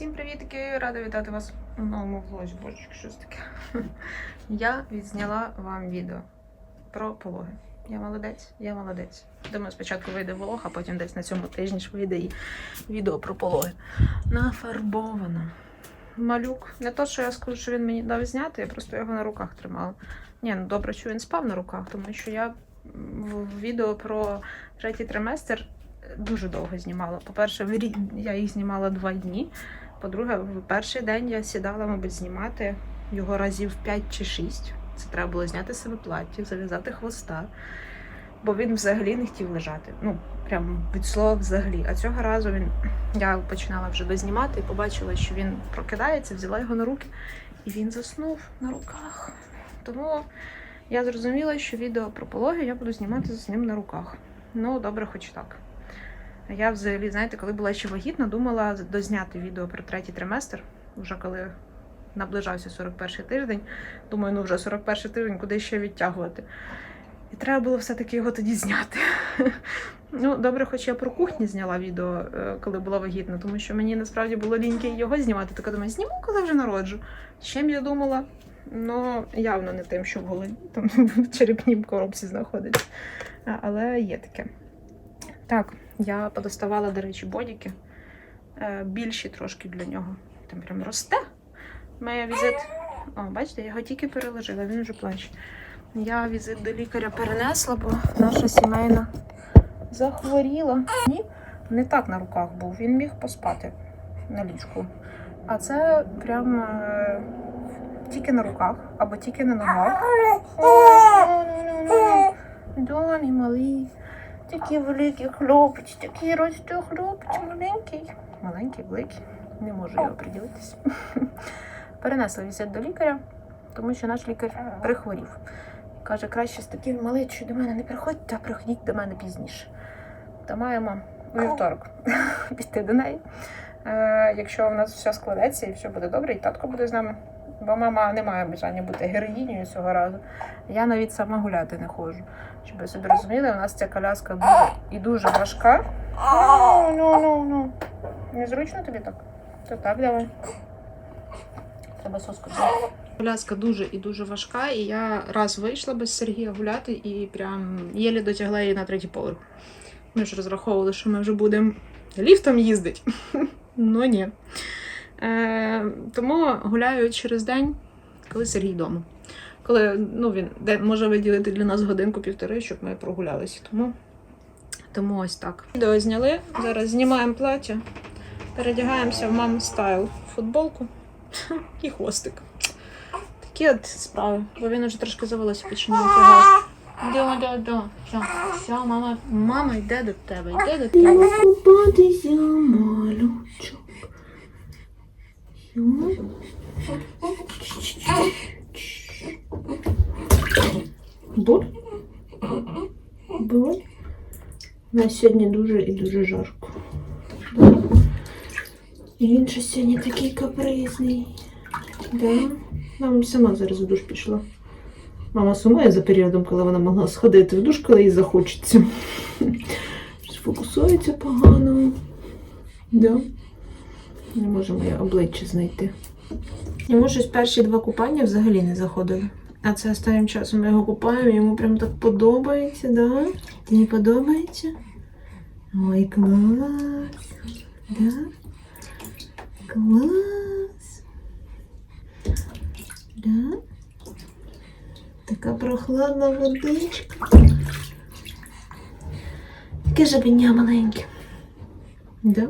Всім привітки! Рада вітати вас у новому влозі. Божечки, щось таке. Я відзняла вам відео про пологи. Я молодець, я молодець. Думаю, спочатку вийде влог, а потім десь на цьому тижні ж вийде і відео про пологи. Нафарбована. Малюк. Не то, що я скажу, що він мені дав зняти, я просто його на руках тримала. Ні, ну добре, що він спав на руках, тому що я в відео про третій триместр дуже довго знімала. По-перше, я їх знімала два дні. По-друге, в перший день я сідала, мабуть, знімати його разів 5 чи 6. Це треба було зняти себе плаття, зав'язати хвоста. Бо він взагалі не хотів лежати. Ну, прям від слова взагалі. А цього разу він я починала вже дознімати і побачила, що він прокидається, взяла його на руки, і він заснув на руках. Тому я зрозуміла, що відео про пологи я буду знімати з ним на руках. Ну, добре, хоч так. Я взагалі, знаєте, коли була ще вагітна, думала дозняти відео про третій триместр, вже коли наближався 41 тиждень. Думаю, ну вже 41 тиждень, куди ще відтягувати. І треба було все-таки його тоді зняти. Ну, добре, хоч я про кухні зняла відео, е, коли була вагітна, тому що мені насправді було ліньки його знімати. Така думаю, зніму, коли вже народжу. З чим я думала? Ну, явно не тим, що в голові там в черепній коробці знаходиться. Але є таке. Так, я подоставала, до речі, бодіки. Е, більші трошки для нього. Там прям росте. Моя візит. О, бачите, я його тільки переложила, він вже плаче. Я візит до лікаря перенесла, бо наша сімейна захворіла. Ні, не так на руках був. Він міг поспати на ліжку. А це прям е, тільки на руках або тільки на ногах. Доні малий. Такий великий хлопець, такий росте хлопець маленький. Маленький, великий. Не можу його приділитися. Перенесла візит до лікаря, тому що наш лікар прихворів. Каже, краще з таким малечою до мене не приходьте, а приходіть до мене пізніше. Та маємо у вівторок піти до неї. Е, якщо в нас все складеться і все буде добре, і татко буде з нами. Бо мама не має бажання бути героїнею цього разу. Я навіть сама гуляти не ходжу. Щоб ви собі розуміли, у нас ця коляска дуже і дуже важка. Ну, ну, ну, ну. Незручно тобі так? То так, давай. Треба соску. Коляска дуже і дуже важка, і я раз вийшла без Сергія гуляти і прям єлі дотягла її на третій поверх. Ми ж розраховували, що ми вже будемо ліфтом їздити. Ну ні. Е, тому гуляю через день, коли Сергій вдома. Коли ну, він де, може виділити для нас годинку-півтори, щоб ми прогулялися. Тому, тому ось так. Відео зняли. Зараз знімаємо плаття, передягаємося в мам стайл футболку і хвостик. Такі от справи. Бо він уже трошки завелося починає тягати. Да, да, да. Все, все, мама, мама йде до тебе, йде до тебе. Купатися, малючок. Боль? Боль? У нас сьогодні дуже і дуже жарко. І він ще сьогодні такий капризний. Да. Мама сама зараз в душ пішла. Мама сумує за періодом, коли вона могла сходити в душ, коли їй захочеться. Щось Фокусується погано. Да. Не може моє обличчя знайти. Йому щось перші два купання взагалі не заходили. А це останнім часом ми його купаємо, йому прям так подобається, да? Тобі подобається? Ой, клас. Да? Клас. Да? Така прохладна водичка. Таке жабеня маленьке. Да?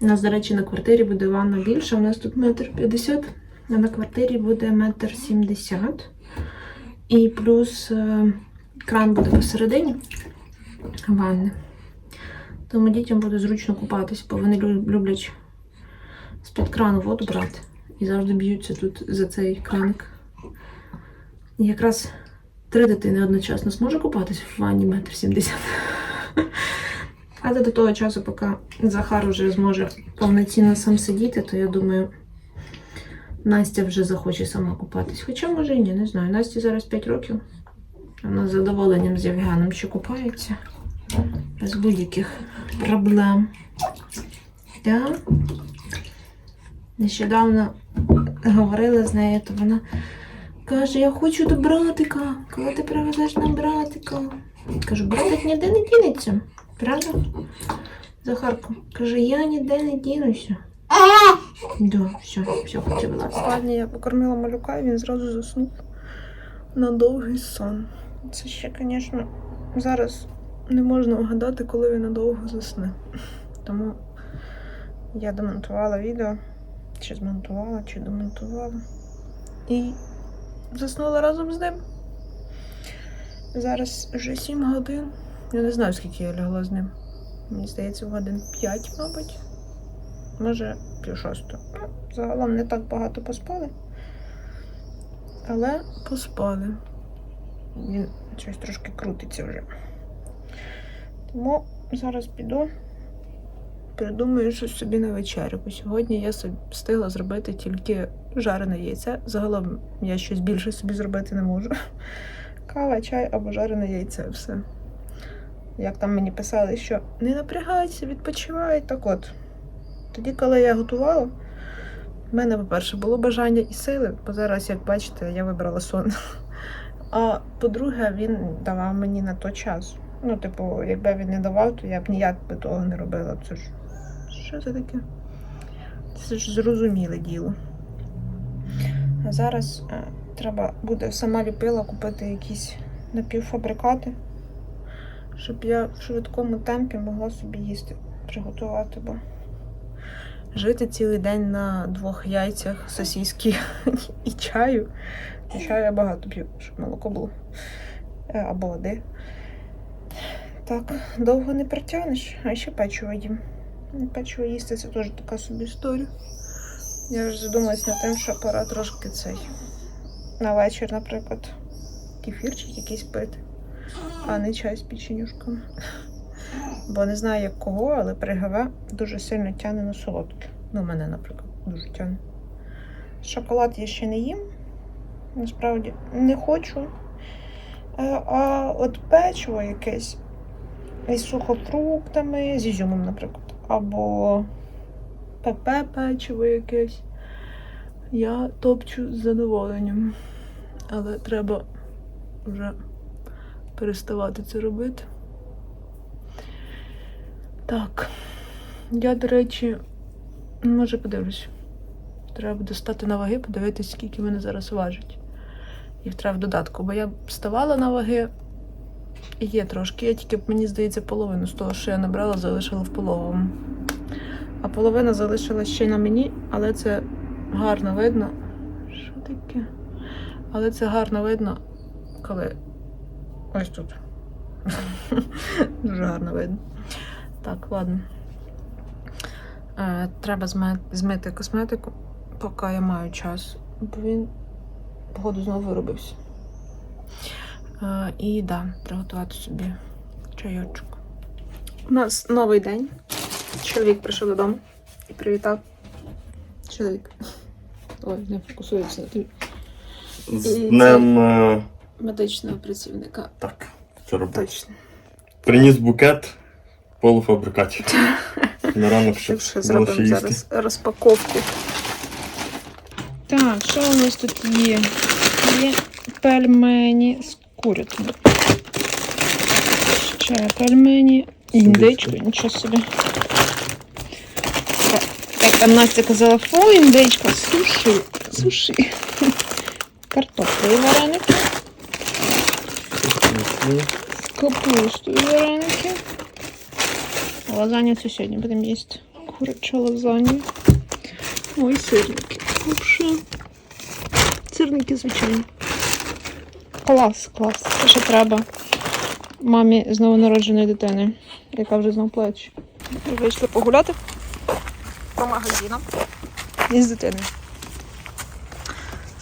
У нас, до речі, на квартирі буде ванна більша. У нас тут метр п'ятдесят, а на квартирі буде метр сімдесят. І плюс е, кран буде посередині ванни. Тому дітям буде зручно купатися, бо вони люблять з-під крану воду брати. І завжди б'ються тут за цей краник. І якраз три дитини одночасно зможе купатися в ванні метр сімдесят. Але до того часу, поки Захар вже зможе повноцінно сам сидіти, то я думаю, Настя вже захоче сама купатись. Хоча, може і ні, не знаю. Насті зараз 5 років. Вона з задоволенням з Євгеном ще купається. Без будь-яких проблем. Да. Нещодавно говорила з нею, то вона каже, я хочу до братика. Коли ти привезеш нам братика? Кажу, братик ніде не дінеться. Правда? Захарко каже, я ніде не дінуся. Да, все, все, вилазити. Сьогодні я покормила малюка, і він зразу заснув на довгий сон. Це ще, звісно, зараз не можна вгадати, коли він надовго засне. Тому я демонтувала відео, чи змонтувала, чи демонтувала. І заснула разом з ним. Зараз вже 7 годин. Я не знаю, скільки я лягла з ним. Мені здається, годин 5, мабуть. Може, пів шостого. Ну, загалом не так багато поспали. Але поспали. Він щось трошки крутиться вже. Тому зараз піду, придумаю щось собі на вечерю. Бо сьогодні я встигла зробити тільки жарене яйце. Загалом я щось більше собі зробити не можу. Кава, чай або жарене яйце, все. Як там мені писали, що не напрягайся, відпочивай. Так от, тоді, коли я готувала, в мене, по-перше, було бажання і сили, бо зараз, як бачите, я вибрала сон. А по-друге, він давав мені на той час. Ну, типу, якби він не давав, то я б ніяк би того не робила. Це ж що це таке? Це ж зрозуміле діло. А зараз е, треба буде сама ліпила купити якісь напівфабрикати, щоб я в швидкому темпі могла собі їсти приготувати, бо жити цілий день на двох яйцях, сосіски і чаю. І чаю я багато п'ю, щоб молоко було. Е, Або води. Так, довго не притягнеш, а ще печиво їм. Печиво їсти це теж така собі історія. Я вже задумалась над тим, що пора трошки цей. На вечір, наприклад, кефірчик якийсь пити, а не чай з печенюшками. Бо не знаю як кого, але при ГВ дуже сильно тягне на солодке. Ну, мене, наприклад, дуже тягне. Шоколад я ще не їм. Насправді не хочу. Е, А от печиво якесь із сухофруктами, з ізюмом, наприклад. Або ПП печиво якесь. Я топчу з задоволенням. Але треба вже переставати це робити. Так. Я, до речі, може подивлюсь. Треба буде стати на ваги, подивитись, скільки мене зараз важить. Їх треба в додатку, бо я вставала на ваги. І є трошки. Я тільки, мені здається, половину з того, що я набрала, залишила в половому. А половина залишилась ще на мені, але це гарно видно. Що таке? Але це гарно видно, коли ось тут. Дуже гарно видно. Так, ладно. Е, треба змити косметику, поки я маю час, бо він, походу, знову виробився. Е, і да, приготувати собі чайочок. У нас новий день. Чоловік прийшов додому і привітав. Чоловік. Ой, не фокусується на тобі. З І днем. Е, Медичного працівника. Так, вчора був. Точно. Приніс букет полуфабрикатів. На ранок Це щоб зробимо їсти. зараз розпаковку. Так, що у нас тут є? Є пельмені з курятиною. Ще пельмені. Індичку, нічого собі. Так, Як там Настя казала, фу, індичка, суші, суші. Картоплею вареники, з капустою вареники. Лазанью це сьогодні будемо їсти. Куряча лазанья. Ой, сирники. Вообще. Сирники, звичайно. Клас, клас. Це ще треба мамі з новонародженої дитини, яка вже знов плаче. Вийшли погуляти по магазинам із дитиною.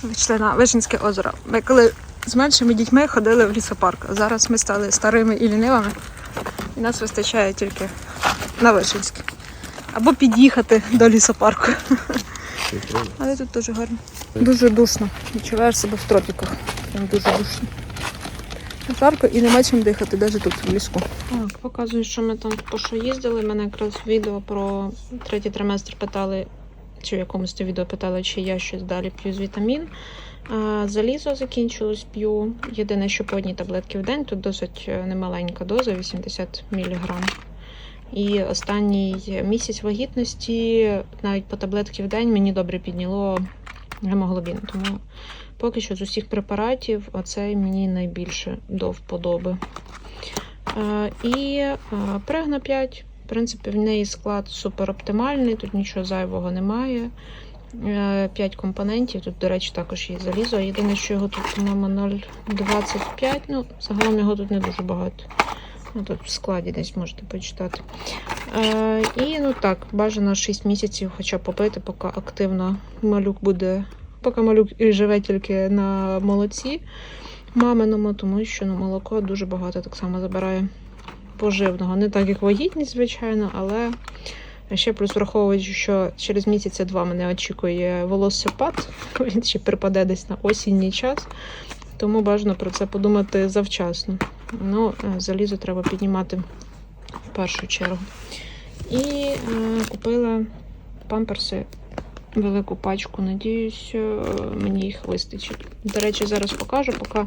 Вийшли на Вишинське озеро. Ми коли з меншими дітьми ходили в лісопарк. Зараз ми стали старими і лінивими. І нас вистачає тільки на Вишинське. Або під'їхати до лісопарку. Але тут дуже гарно. Дуже душно. Відчуваєш себе в тропіках. Прям дуже душно. Жарко і нема чим дихати, навіть тут, в ліску. Так, показую, що ми там по що їздили. Мене якраз відео про третій триместр питали, чи в якомусь то відео питали, чи я щось далі п'ю з вітамін. Залізо закінчилось, п'ю. Єдине, що по одній таблетки в день, тут досить е, немаленька доза, 80 мг. І останній місяць вагітності, навіть по таблетки в день, мені добре підняло гемоглобін. Тому поки що з усіх препаратів оцей мені найбільше до вподоби. І прегна 5. В принципі, в неї склад супер оптимальний, тут нічого зайвого немає. 5 компонентів. Тут, до речі, також є залізо. Єдине, що його тут, по-моєму, 0,25. Ну, загалом його тут не дуже багато. Ну, тут в складі десь можете почитати. Е, і ну так, бажано 6 місяців хоча б попити, поки активно малюк буде, поки малюк живе тільки на молоці маминому, тому що ну, молоко дуже багато так само забирає поживного. Не так, як вагітність, звичайно, але ще плюс враховуючи, що через місяця два мене очікує волоссипад, він ще припаде десь на осінній час. Тому бажано про це подумати завчасно. Ну, е, залізо треба піднімати в першу чергу. І е, купила памперси велику пачку. Надіюсь, е, мені їх вистачить. До речі, зараз покажу, поки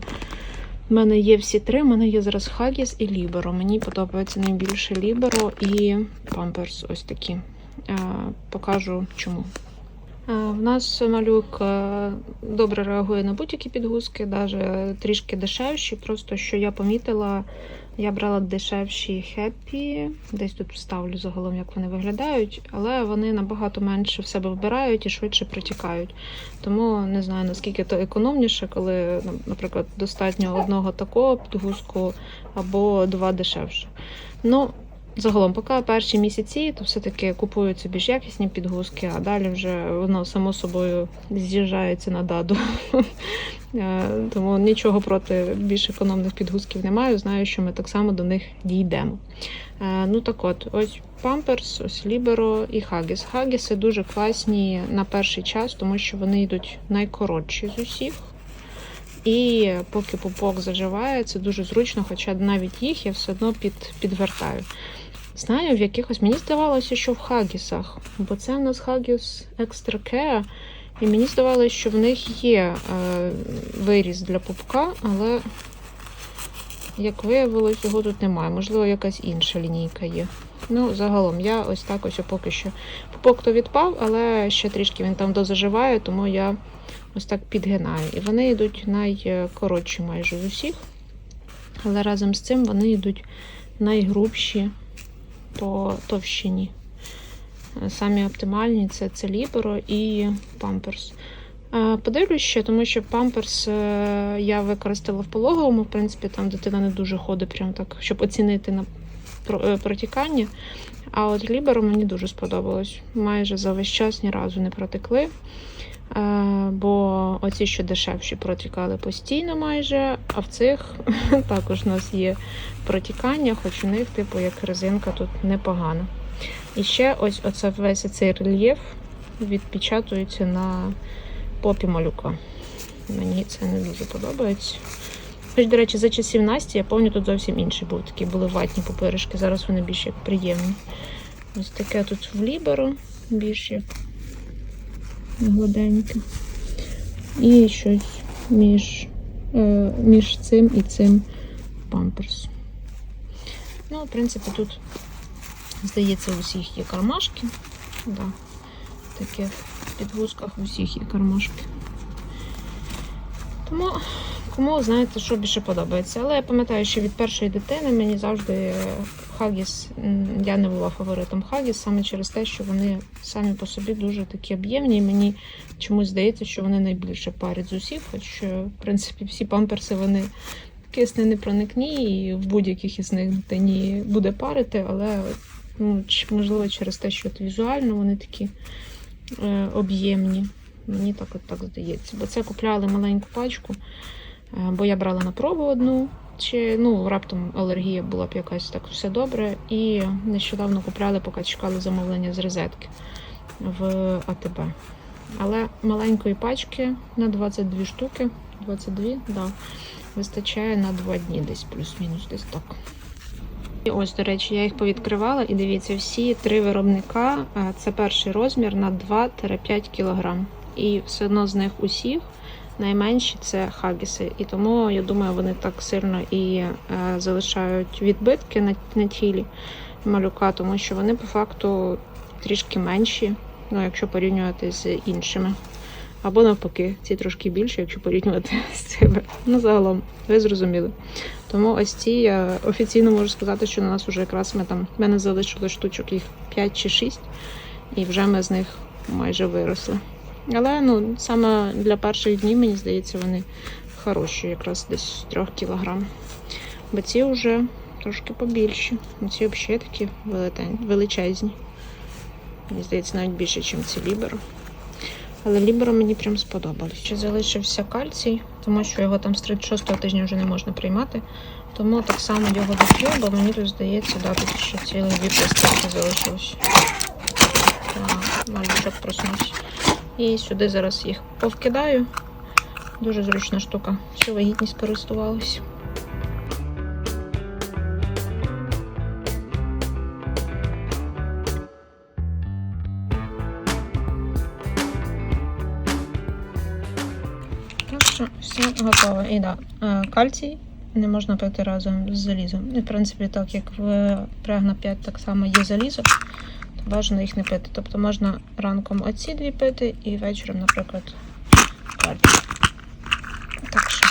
в мене є всі три. У мене є зараз Хагіс і Ліберо. Мені подобається найбільше Ліберо і памперс ось такі. Е, покажу чому. В нас малюк е, добре реагує на будь-які підгузки, навіть трішки дешевші. Просто що я помітила, я брала дешевші хеппі, десь тут вставлю загалом, як вони виглядають, але вони набагато менше в себе вбирають і швидше протікають. Тому не знаю наскільки то економніше, коли, ну, наприклад, достатньо одного такого підгузку або два дешевше. Ну, Загалом, поки перші місяці, то все-таки купуються більш якісні підгузки, а далі вже воно само собою з'їжджається на даду. Е, Тому нічого проти більш економних підгузків не маю. Знаю, що ми так само до них дійдемо. Е, Ну так от, ось Памперс, ось Ліберо і Хагіс. Хагіси дуже класні на перший час, тому що вони йдуть найкоротші з усіх. І поки пупок заживає, це дуже зручно, хоча навіть їх я все одно під, підвертаю. Знаю, в якихось мені здавалося, що в Хагісах, бо це в нас Хагіс Extra Care, і мені здавалося, що в них є е, виріз для пупка, але, як виявилось, його тут немає. Можливо, якась інша лінійка є. Ну, загалом, я ось так ось поки що. Пупок то відпав, але ще трішки він там дозаживає, тому я ось так підгинаю. І вони йдуть найкоротші майже з усіх. Але разом з цим вони йдуть найгрубші по товщині. Е, Самі оптимальні це, це Ліберо і Памперс. Подивлюсь ще, тому що Памперс я використала в пологовому, в принципі, там дитина не дуже ходить, прям так, щоб оцінити на е, протікання. А от Ліберо мені дуже сподобалось. Майже за весь час ні разу не протекли. Е, Бо оці, що дешевші, протікали постійно майже, а в цих також у нас є протікання, хоч у них, типу, як резинка тут непогана. І ще ось оце весь цей рельєф відпечатується на попі малюка. Мені це не дуже подобається. Хоч, до речі, за часів Насті я пам'ятаю, тут зовсім інший був. Такі були ватні пупиришки, зараз вони більш як приємні. Ось таке тут в Ліберо, більш як гладеньке. І щось між, е, між цим і цим памперс. Ну, в принципі, тут, здається, у всіх є кармашки. Да. Таке в підгузках у всіх є кармашки. Тому, кому знаєте, що більше подобається. Але я пам'ятаю, що від першої дитини мені завжди Хагіс, я не була фаворитом Хагіс саме через те, що вони самі по собі дуже такі об'ємні. І мені чомусь здається, що вони найбільше парять з усіх, хоч, е, в принципі, всі памперси вони кисне не проникні, і в будь-яких із них дитині буде парити, але ну, можливо через те, що от візуально вони такі е, об'ємні. Мені так от так здається. Бо це купляли маленьку пачку, е, бо я брала на пробу одну. Чи ну раптом алергія була б якась так все добре. І нещодавно купляли, поки чекали замовлення з розетки в АТБ. Але маленької пачки на 22 штуки, 22, да, вистачає на два дні десь, плюс-мінус, десь так. І ось, до речі, я їх повідкривала, і дивіться, всі три виробника це перший розмір на 2-5 кг. І все одно з них усіх найменші це хагіси. І тому я думаю, вони так сильно і е, залишають відбитки на, на тілі малюка, тому що вони по факту трішки менші, ну, якщо порівнювати з іншими. Або навпаки, ці трошки більші, якщо порівнювати з цими. Ну, загалом, ви зрозуміли. Тому ось ці я офіційно можу сказати, що на нас вже якраз ми там в мене залишилось штучок їх 5 чи 6, і вже ми з них майже виросли. Але ну, саме для перших днів, мені здається, вони хороші, якраз десь 3 кілограм. Бо ці вже трошки побільші. Ну, Ці взагалі такі величезні. Мені здається, навіть більше, ніж ці ліберо. Але ліберо мені прям сподобались. Ще залишився кальцій, тому що його там з 36 тижня вже не можна приймати. Тому так само його доп'ю, бо мені тут здається, да, тут ще цілих дві пластинки залишилось. Так, Малючок проснувся. І сюди зараз їх повкидаю. Дуже зручна штука. Всю вагітність користувалась. Що все готове. І да, е, кальцій не можна пити разом з залізом. І, в принципі, так як в прегна 5 так само є залізо, бажано їх не пити. Тобто можна ранком оці дві пити і вечором, наприклад, кальцій. Так що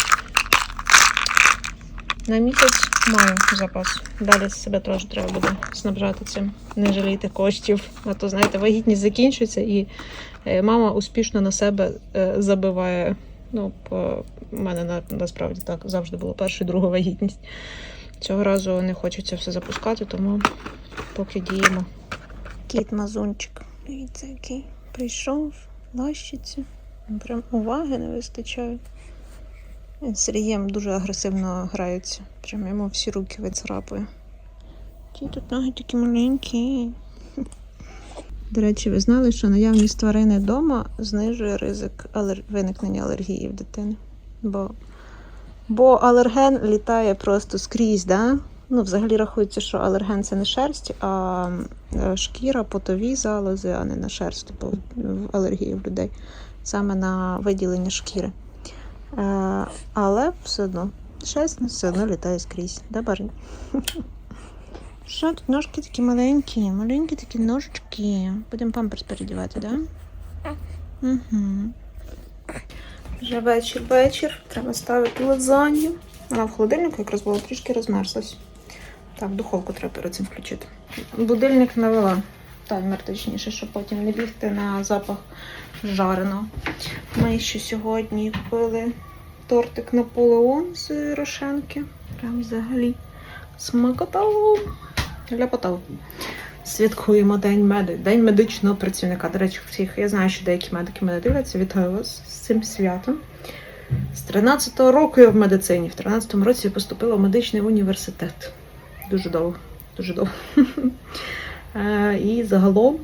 на місяць маю запас. Далі себе теж треба буде снабжати цим. Не жалійте коштів. А то, знаєте, вагітність закінчується і е, мама успішно на себе е, забиває Ну, по в мене на, насправді так завжди було перша і друга вагітність. Цього разу не хочеться все запускати, тому поки діємо. Кіт мазунчик. Дивіться, який прийшов, лащиться. Прям уваги не вистачає. Він з Сергієм дуже агресивно граються. Прям йому всі руки вицарапує. Ті тут ноги такі маленькі. До речі, ви знали, що наявність тварини вдома знижує ризик алер... виникнення алергії в дитини. Бо... Бо алерген літає просто скрізь, да? Ну, взагалі рахується, що алерген це не шерсть, а е, шкіра, потові залози, а не на шерсть, типу в алергії в людей, саме на виділення шкіри. Е, але все одно, шерсть все одно літає скрізь, да, барні? Що тут ножки такі маленькі, маленькі такі ножички. Будемо памперс передівати, так? Да? Угу. Вже вечір, вечір. Треба ставити лазанью. Вона в холодильнику якраз була трішки розмерзлась. Так, духовку треба перед цим включити. Будильник навела. Таймер точніше, щоб потім не бігти на запах жареного. Ми ще сьогодні купили тортик Наполеон з Рошенки. Прям взагалі смакота. Ляпотав. Святкуємо День меди, День медичного працівника. До речі, всіх я знаю, що деякі медики мене дивляться. Вітаю вас з цим святом. З 13-го року я в медицині. В 13-му році я поступила в медичний університет. Дуже довго, дуже довго. Е, І загалом,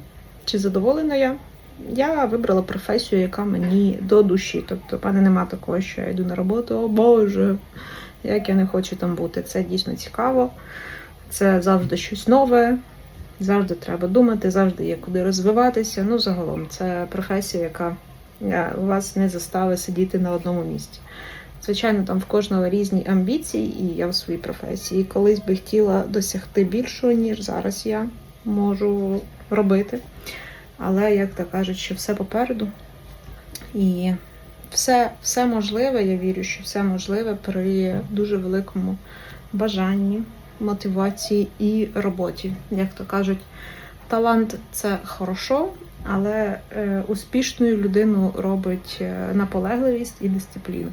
чи задоволена я? Я вибрала професію, яка мені до душі. Тобто, мене нема такого, що я йду на роботу, о Боже, як я не хочу там бути. Це дійсно цікаво. Це завжди щось нове, завжди треба думати, завжди є куди розвиватися. Ну, загалом, це професія, яка е, вас не заставить сидіти на одному місці. Звичайно, там в кожного різні амбіції, і я в своїй професії. Колись би хотіла досягти більшого, ніж зараз я можу робити. Але, як то кажуть, що все попереду. І все, все можливе, я вірю, що все можливе при дуже великому бажанні, мотивації і роботі. Як то кажуть, талант це хорошо, але е, успішною людину робить е, наполегливість і дисципліна.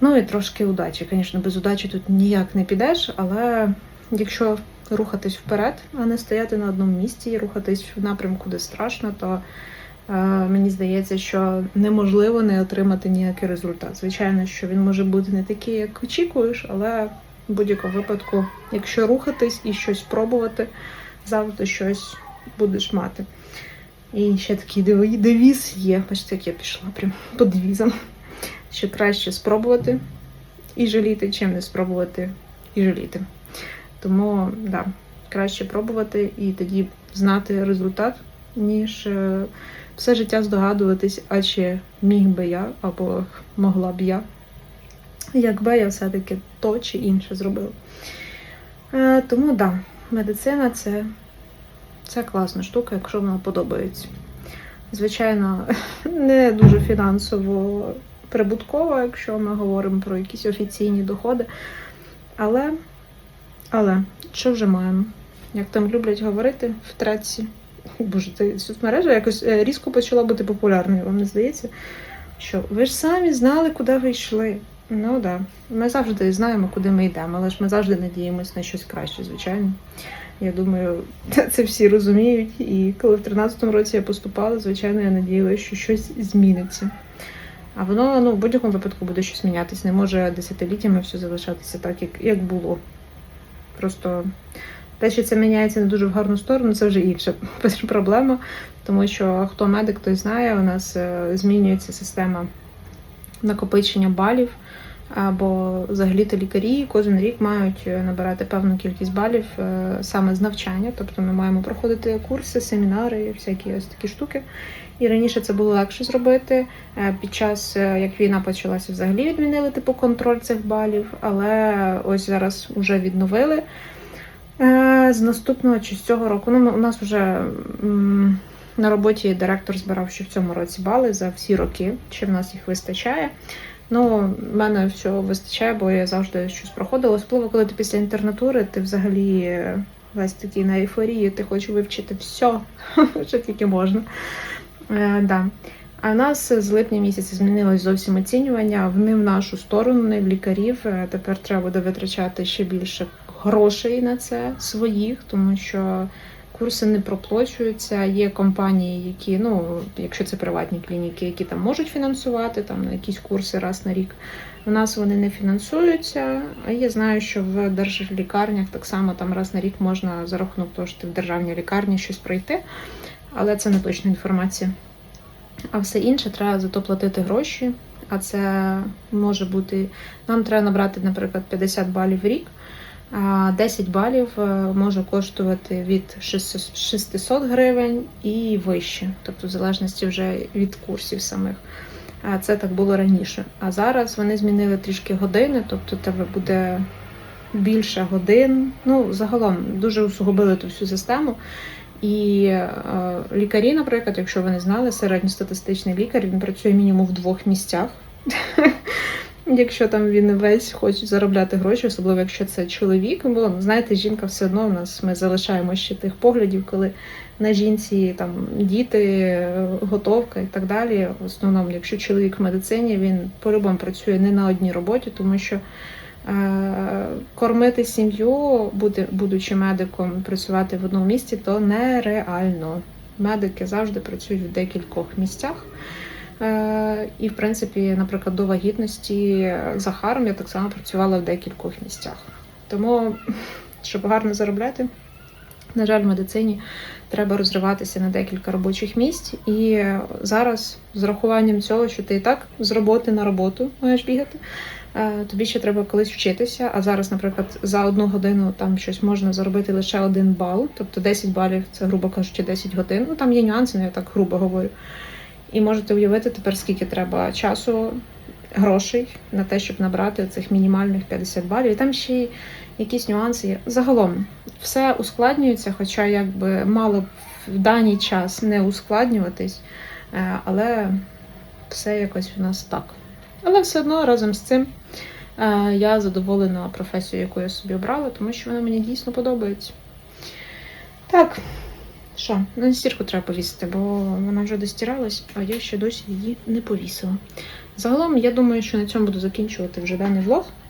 Ну і трошки удачі. Звісно, без удачі тут ніяк не підеш, але якщо рухатись вперед, а не стояти на одному місці і рухатись в напрямку, де страшно, то е, мені здається, що неможливо не отримати ніякий результат. Звичайно, що він може бути не такий, як очікуєш, але в будь-якому випадку, якщо рухатись і щось пробувати, завжди щось будеш мати. І ще такий девіз є. Бачите, як я пішла прям по девізам. Що краще спробувати і жаліти, чим не спробувати і жаліти. Тому да, краще пробувати і тоді знати результат, ніж е, все життя здогадуватись, а чи міг би я або могла б я. Якби я все-таки то чи інше зробила. Е, тому так, да, медицина це, це класна штука, якщо вона подобається. Звичайно, не дуже фінансово прибуткова, якщо ми говоримо про якісь офіційні доходи. Але, але що вже маємо? Як там люблять говорити в треці. Боже, ти соцмережа якось е, різко почала бути популярною, вам не здається? Що ви ж самі знали, куди ви йшли. Ну так, да. ми завжди знаємо, куди ми йдемо, але ж ми завжди надіємося на щось краще, звичайно. Я думаю, це всі розуміють. І коли в 13-му році я поступала, звичайно, я надіялася, що щось зміниться. А воно ну, в будь-якому випадку буде щось мінятися. Не може десятиліттями все залишатися так, як, як було. Просто те, що це міняється не дуже в гарну сторону, це вже інша проблема. Тому що хто медик, той знає, у нас е, змінюється система накопичення балів. Або взагалі-то лікарі кожен рік мають е, набирати певну кількість балів е, саме з навчання. Тобто ми маємо проходити курси, семінари, всякі ось такі штуки. І раніше це було легше зробити. Е, Під час е, як війна почалася, взагалі відмінили типу контроль цих балів, але ось зараз вже відновили. Е, З наступного чи з цього року. Ну, у нас вже на роботі директор збирав ще в цьому році бали за всі роки, чи в нас їх вистачає. Ну, в мене всього вистачає, бо я завжди щось проходила. Особливо, коли ти після інтернатури, ти взагалі весь такий на ейфорії, ти хочеш вивчити все, що тільки можна. Е, да. А в нас з липня місяця змінилось зовсім оцінювання не в нашу сторону, не в лікарів. Е, Тепер треба буде витрачати ще більше грошей на це своїх, тому що курси не проплачуються. Є компанії, які, ну, якщо це приватні клініки, які там можуть фінансувати там на якісь курси раз на рік. У нас вони не фінансуються. А я знаю, що в держлікарнях так само там раз на рік можна за рахунок того, що ти в державній лікарні щось пройти, але це не точна інформація. А все інше треба за то платити гроші. А це може бути. Нам треба набрати, наприклад, 50 балів в рік. А 10 балів е, може коштувати від 600 600 гривень і вище, тобто в залежності вже від курсів самих. Це так було раніше. А зараз вони змінили трішки години, тобто тебе буде більше годин. Ну, загалом дуже усугубили ту всю систему. І е, лікарі, наприклад, якщо ви не знали, середньостатистичний лікар він працює мінімум в двох місцях. Якщо там він весь хоче заробляти гроші, особливо якщо це чоловік, бо ну, знаєте, жінка все одно у нас ми залишаємо ще тих поглядів, коли на жінці там діти, готовка і так далі. В основному, якщо чоловік в медицині, він по-любому працює не на одній роботі, тому що кормити сім'ю, будучи медиком, працювати в одному місці, то нереально. Медики завжди працюють в декількох місцях. Е, І, в принципі, наприклад, до вагітності Захаром я так само працювала в декількох місцях. Тому, щоб гарно заробляти, на жаль, в медицині треба розриватися на декілька робочих місць. І зараз, з рахуванням цього, що ти і так з роботи на роботу маєш бігати, е, тобі ще треба колись вчитися. А зараз, наприклад, за одну годину там щось можна заробити лише один бал, тобто 10 балів це, грубо кажучи, 10 годин. Ну там є нюанси, ну, я так грубо говорю. І можете уявити тепер, скільки треба часу, грошей на те, щоб набрати цих мінімальних 50 балів. І там ще якісь нюанси. Загалом все ускладнюється, хоча якби мало б в даний час не ускладнюватись, е, але все якось в нас так. Але все одно разом з цим е, я задоволена професією, яку я собі обрала, тому що вона мені дійсно подобається. Так. Що, на стірку треба повісити, бо вона вже достиралась, а я ще досі її не повісила. Загалом, я думаю, що на цьому буду закінчувати вже даний влог.